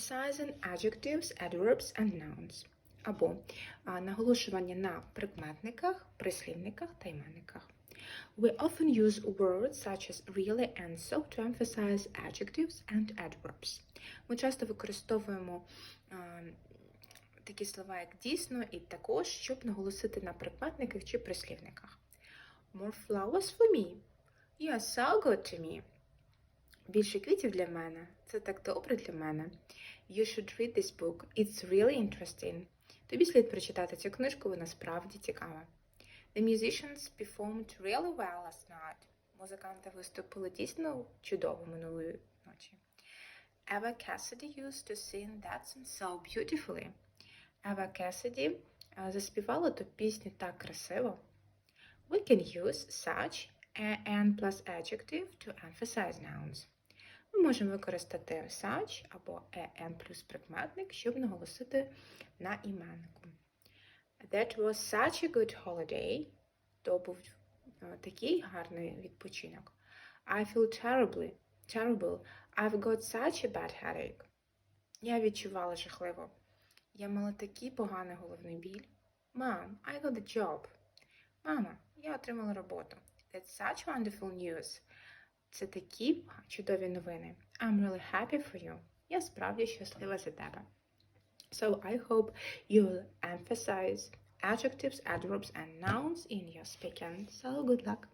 Emphasizing adjectives, adverbs and nouns. Або наголошування на прикметниках, прислівниках та іменниках. We often use words such as really and so to emphasize adjectives and adverbs. Ми часто використовуємо а, такі слова, як дійсно, і також, щоб наголосити на прикметниках чи прислівниках. More flowers for me. You are so good to me. Більше квітів для мене. Це так добре для мене. You should read this book. It's really interesting. Тобі слід прочитати цю книжку, вона справді цікава. The musicians performed really well last night. Музиканти виступили дійсно чудово минулої ночі. Eva Cassidy used to sing that song so beautifully. Ева Кесіді е, заспівала ту пісню так красиво. We can use such an plus adjective to emphasize nouns. Ми можемо використати such або an плюс прикметник, щоб наголосити на іменнику. That was such a good holiday. То був е, такий гарний відпочинок. I feel terribly, terrible. I've got such a bad headache. Я відчувала жахливо. Я мала такий поганий головний біль. Mom, I got a job. Мама, я отримала роботу. That's such wonderful news. Це такі чудові новини. I'm really happy for you. Я справді щаслива за тебе. So I hope you'll emphasize adjectives, adverbs and nouns in your speaking. So good luck.